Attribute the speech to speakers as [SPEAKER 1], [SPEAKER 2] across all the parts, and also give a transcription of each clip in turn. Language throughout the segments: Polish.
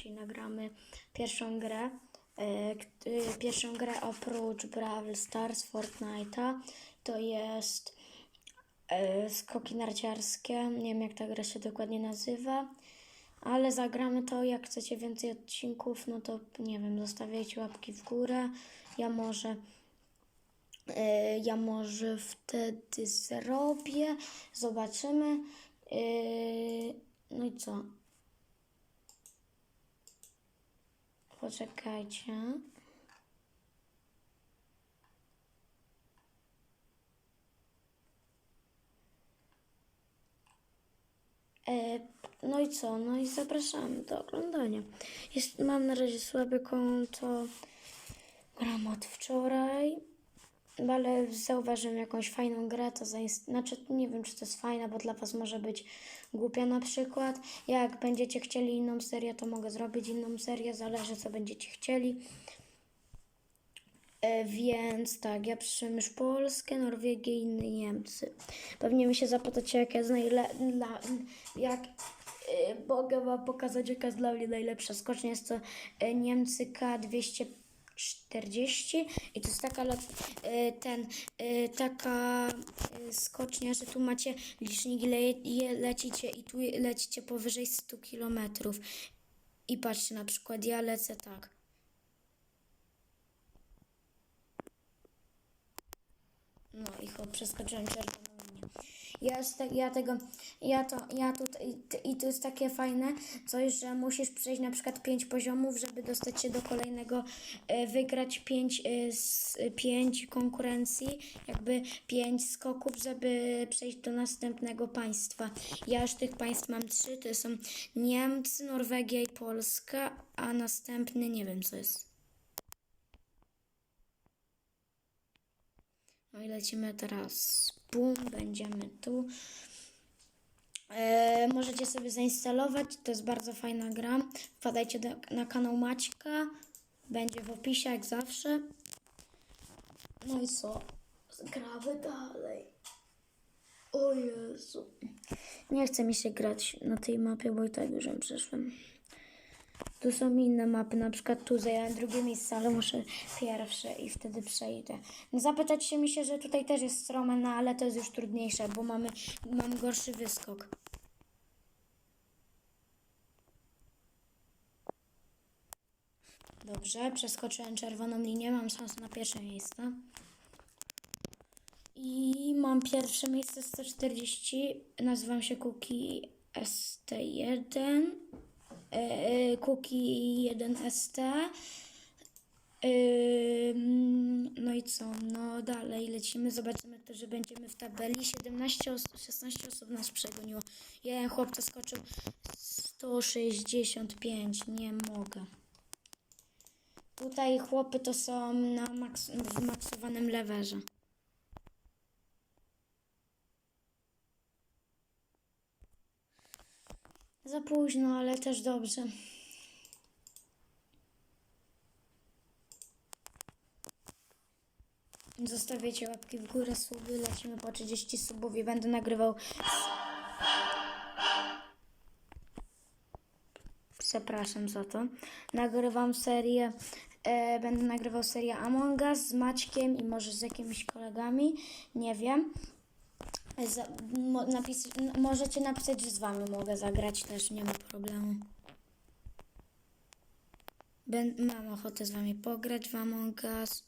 [SPEAKER 1] dzisiaj nagramy pierwszą grę. E, y, Pierwszą grę oprócz Brawl Stars, Fortnite'a. To jest e, skoki narciarskie. Nie wiem jak ta gra się dokładnie nazywa. Ale zagramy to, jak chcecie więcej odcinków, no to nie wiem, zostawiajcie łapki w górę. Ja może E, Ja może wtedy zrobię. Zobaczymy. E, No i co? Poczekajcie. E, No i co? No i zapraszamy do oglądania. Jest, mam na razie słabe konto. Gram od wczoraj. No, ale zauważyłem jakąś fajną grę, to zainst... znaczy nie wiem, czy to jest fajna, bo dla Was może być głupia na przykład. Jak będziecie chcieli inną serię, to mogę zrobić inną serię, zależy co będziecie chcieli. E, więc tak, ja przyszłem Polskę, Norwegię i Niemcy. Pewnie mi się zapytacie, jak jest najle... Dla... jak e, mogę Wam pokazać, jaka jest dla mnie najlepsza skocznia. Jest to e, Niemcy K205. 40 i to jest taka lot, y, ten, y, taka y, skocznia, że tu macie licznik, le, lecicie i tu lecicie powyżej 100 km. I patrzcie, na przykład ja lecę tak. No i hop, przeskoczyłem czerwoną ja, ja tego, ja to, ja tutaj, i to jest takie fajne coś, że musisz przejść na przykład pięć poziomów, żeby dostać się do kolejnego, e, wygrać pięć, e, z, pięć konkurencji, jakby pięć skoków, żeby przejść do następnego państwa. Ja już tych państw mam trzy, to są Niemcy, Norwegia i Polska, a następny nie wiem co jest. No i lecimy teraz. Bum, będziemy tu. E, możecie sobie zainstalować, to jest bardzo fajna gra. Wpadajcie do, na kanał Maćka, będzie w opisie jak zawsze. No i co? Gramy dalej. O Jezu. Nie chce mi się grać na tej mapie, bo i tak już ją przeszłem. Tu są inne mapy, na przykład tu zajęłem drugie miejsce, ale muszę pierwsze i wtedy przejdę. No zapytać się mi się, że tutaj też jest strome, no ale to jest już trudniejsze, bo mamy, mam gorszy wyskok. Dobrze, przeskoczyłem czerwoną linię, mam szansę na pierwsze miejsce. I mam pierwsze miejsce 140, nazywam się Cookie ST1. Cookie 1ST. Ym, No i co? No dalej lecimy, zobaczymy to, że będziemy w tabeli. 17 os- 16 osób nas przegoniło. Jeden chłopca skoczył 165, nie mogę. Tutaj chłopy to są na maks w maksowanym lewerze. Za późno, ale też dobrze. Zostawiacie łapki w górę, suby, lecimy po 30 subów i będę nagrywał. Przepraszam za to. Nagrywam serię, e, będę nagrywał serię Among Us z Maćkiem i może z jakimiś kolegami, nie wiem. Za, mo, napis, możecie napisać, że z wami mogę zagrać też, nie ma problemu. Ben, mam ochotę z wami pograć w Among Us.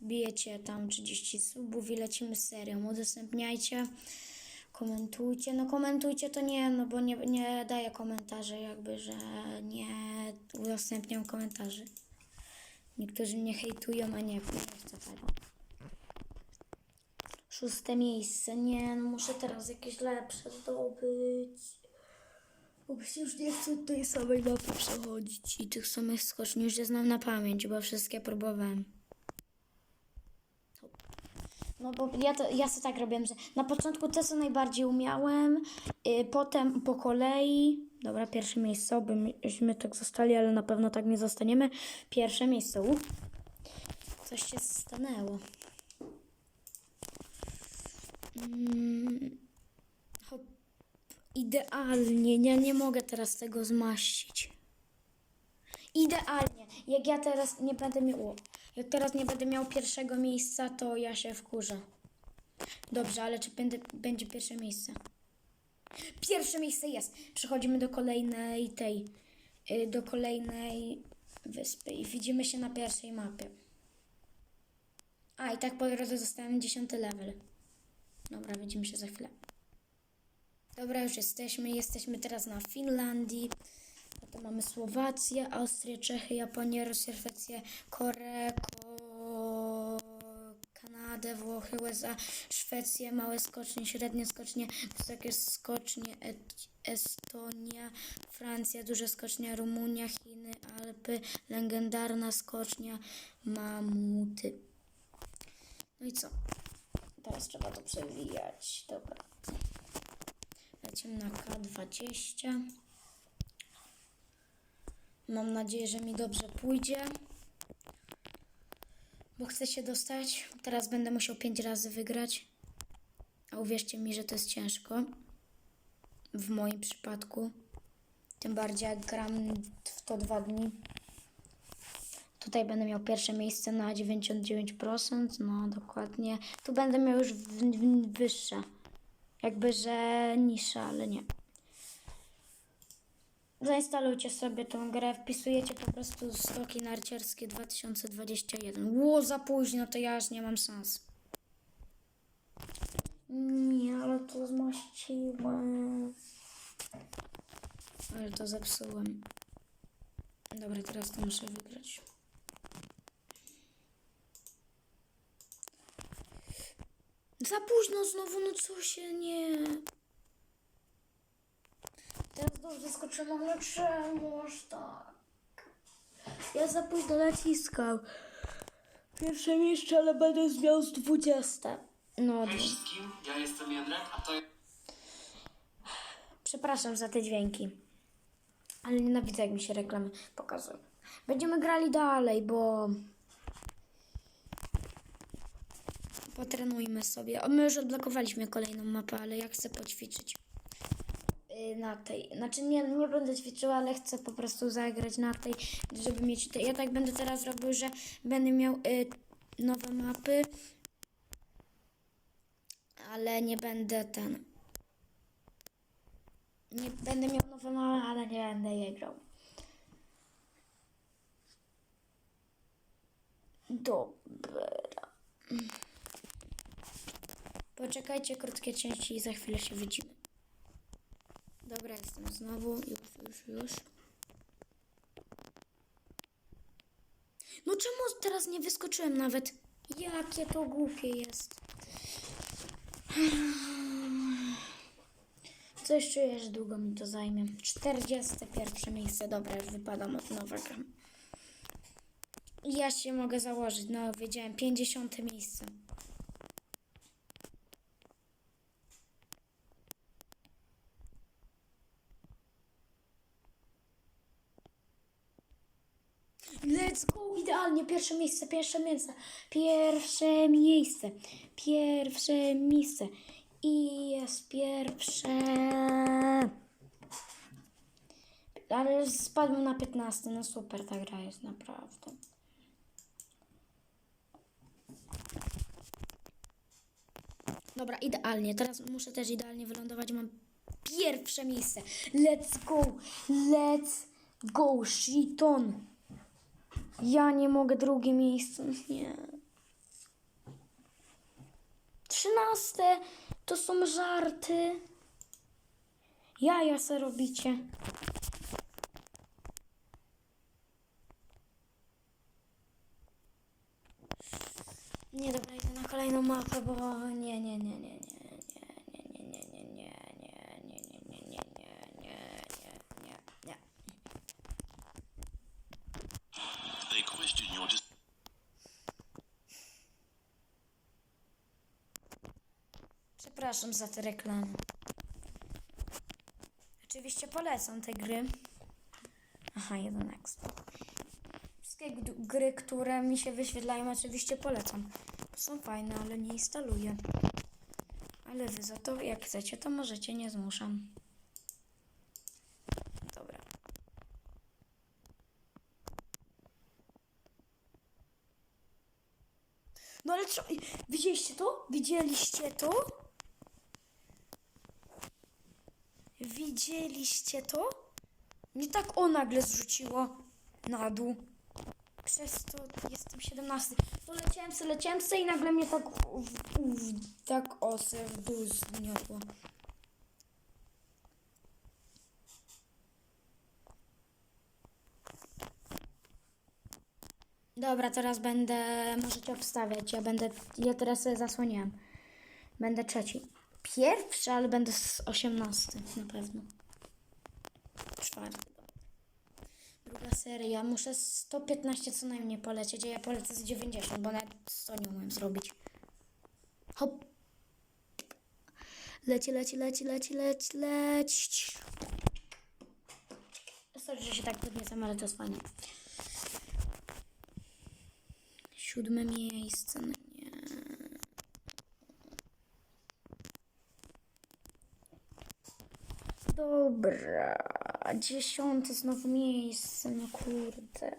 [SPEAKER 1] Wbijecie tam 30 subów i lecimy serią. Udostępniajcie, komentujcie. No komentujcie to nie, no bo nie, nie daję komentarzy, jakby, że nie udostępniam komentarzy. Niektórzy mnie hejtują, a nie, nie chcę tego. Szóste miejsce. Nie, no muszę teraz jakieś lepsze zdobyć. Bo już nie chcę tej samej mapy przechodzić i tych samych skoczni już je znam na pamięć, bo wszystkie próbowałem. No bo ja, to, ja sobie tak robiłem, że na początku te co najbardziej umiałem, y, potem po kolei, dobra, pierwsze miejsce, byśmy tak zostali, ale na pewno tak nie zostaniemy. Pierwsze miejsce, Uf. Coś się stanęło. Mm, hop. Idealnie, ja nie mogę teraz tego zmaścić. Idealnie. Jak ja teraz nie będę miał. Jak teraz nie będę miał pierwszego miejsca, to ja się wkurzę. Dobrze, ale czy będę, będzie pierwsze miejsce? Pierwsze miejsce jest. Przechodzimy do kolejnej tej. y, Do kolejnej wyspy i widzimy się na pierwszej mapie. A i tak po drodze zostałem 10 level. Dobra, widzimy się za chwilę. Dobra, już jesteśmy. Jesteśmy teraz na Finlandii. Potem mamy Słowację, Austrię, Czechy, Japonię, Rosję, Szwecję, Koreę, Ko... Kanadę, Włochy, USA, Szwecję, małe skocznie, średnie skocznie, wysokie skocznie, Estonia, Francja, duże skocznie, Rumunia, Chiny, Alpy, legendarna skocznia, mamuty. No i co? Teraz trzeba to przewijać. Dobra. Lecimy na K20. Mam nadzieję, że mi dobrze pójdzie. Bo chcę się dostać. Teraz będę musiał 5 razy wygrać. A uwierzcie mi, że to jest ciężko. W moim przypadku. Tym bardziej jak gram w to dwa dni. Tutaj będę miał pierwsze miejsce na 99%. No dokładnie. Tu będę miał już wyższe. Jakby, że niższe, ale nie. Zainstalujcie sobie tą grę, wpisujecie po prostu skoki narciarskie 2021. Ło, za późno, to ja aż nie mam szans. Nie, ale to zmościłem. Ale to zepsułem. Dobra, teraz to muszę wygrać. Za późno znowu, no co się nie... Teraz dobrze skoczyłam, ale czemuż tak? Ja za późno naciskał. Pierwsze miejsce, ale będę miał z 20. No,
[SPEAKER 2] wszystkim, ja jestem Jędrek, a to
[SPEAKER 1] przepraszam za te dźwięki. Ale nienawidzę, jak mi się reklamy pokazują. Będziemy grali dalej, bo... Potrenujmy sobie. O, my już odblokowaliśmy kolejną mapę, ale ja chcę poćwiczyć. y, na tej. Znaczy nie, nie będę ćwiczyła, ale chcę po prostu zagrać na tej, żeby mieć te. Ja tak będę teraz robił, że będę miał y, nowe mapy, ale nie będę ten. Nie będę miał nowe mapy, ale nie będę je grał. Dobra. Poczekajcie krótkie części i za chwilę się widzimy. Dobra, jestem znowu. Już, już, już. No czemu teraz nie wyskoczyłem nawet? Jakie to głupie jest. Coś czuję, że długo mi to zajmie. 41 miejsce. Dobra, już wypadam od nowego. Ja się mogę założyć. No, wiedziałem. 50 miejsce. Let's go! Idealnie! Pierwsze miejsce, pierwsze miejsce, pierwsze miejsce, pierwsze miejsce. I jest pierwsze. Ale spadłem na 15. No super, ta gra jest naprawdę. Dobra, idealnie. Teraz muszę też idealnie wylądować. Mam pierwsze miejsce. Let's go! Let's go! Shiton! Ja nie mogę drugie miejsce. Nie. Trzynaste to są żarty. Jaja se robicie. Nie, dobra, idę na kolejną mapę, bo nie, nie, nie, nie, przepraszam za te reklamy. Oczywiście polecam te gry. Aha, jeden extra. Wszystkie gry, które mi się wyświetlają, oczywiście polecam. Są fajne, ale nie instaluję. Ale wy za to, jak chcecie, to możecie, nie zmuszam. Dobra. No ale co? Widzieliście to? Widzieliście to? Widzieliście to? Nie tak o nagle zrzuciło na dół. Przez to jestem 17. To leciałem se, leciałem se i nagle mnie tak, w, w, tak osę w dół zniosło. Dobra, teraz będę, możecie obstawiać, ja będę, ja teraz sobie zasłoniłem. Będę trzeci. Pierwszy, ale będę z 18 na pewno. Czwarty. Druga seria. Muszę 115 co najmniej polecieć, a ja polecę z 90, bo nawet 100 nie umiem zrobić. Hop. Leci, leci, leci, leci, leci, leci. Sorry, że się tak podniecam, ale to jest fajnie. Siódme miejsce, no nie. Dobra, dziesiąte znowu miejsce, no kurde.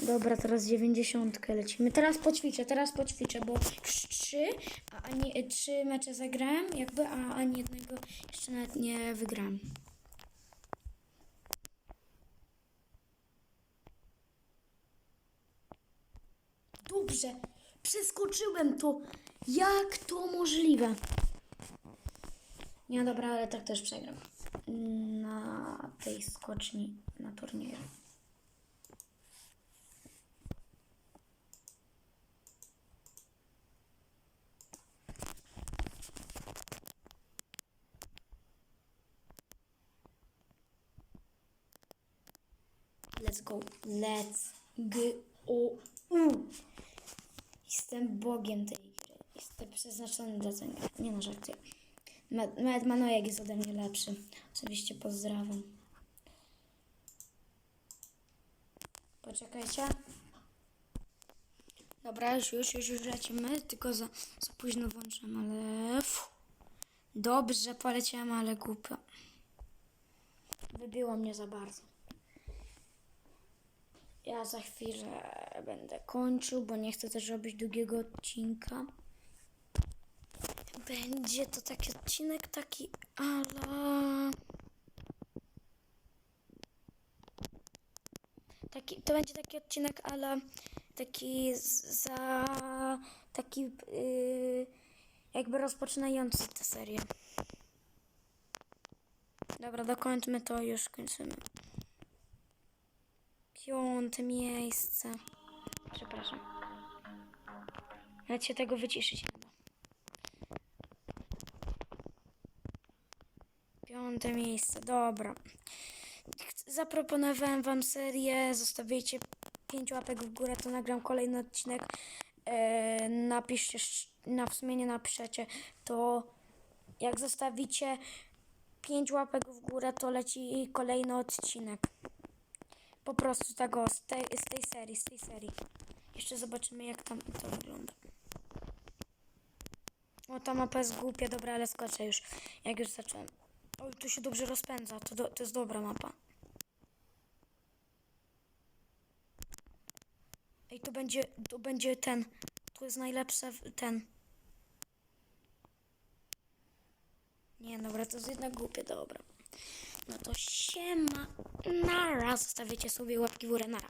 [SPEAKER 1] Dobra, teraz dziewięćdziesiątkę lecimy. Teraz poćwiczę, teraz poćwiczę, bo trzy, a ani, trzy mecze zagrałem, jakby, a ani jednego jeszcze nawet nie wygrałem. Dobrze, przeskoczyłem to. Jak to możliwe? Nie, dobra, ale tak też przegram. Na tej skoczni na turnieju. Let's go. Let's go. Jestem bogiem tej przeznaczony do tego. Nie no, żartuję. Ma- Nawet Manojek jest ode mnie lepszy. Oczywiście pozdrawiam. Poczekajcie. Dobra, już, już, już, już lecimy. Tylko za, za późno włączyłem, ale... Fu. Dobrze poleciałem, ale głupio. Wybiło mnie za bardzo. Ja za chwilę będę kończył, bo nie chcę też robić długiego odcinka. Będzie to taki odcinek taki ala... Taki, to będzie taki odcinek ala taki za taki yy, jakby rozpoczynający tę serię. Dobra, dokończmy to już kończymy. Piąte miejsce. Przepraszam. Nawet tego wyciszyć nie da. Piąte miejsce, dobra. Zaproponowałem wam serię, zostawiajcie 5 łapek w górę, to nagram kolejny odcinek. E, napiszcie, sz- na w sumie nie napiszecie, to jak zostawicie 5 łapek w górę, to leci kolejny odcinek. Po prostu tego, z tej, z tej serii, z tej serii. Jeszcze zobaczymy jak tam to wygląda. O, ta mapa jest głupia, dobra, ale skoczę już. Jak już zacząłem. Oj, tu się dobrze rozpędza, to, do, to jest dobra mapa. Ej, to będzie, to będzie ten. Tu jest najlepsze ten. Nie, dobra, to jest jednak głupie, dobra. No to siema, nara, zostawicie sobie łapki w górę, nara.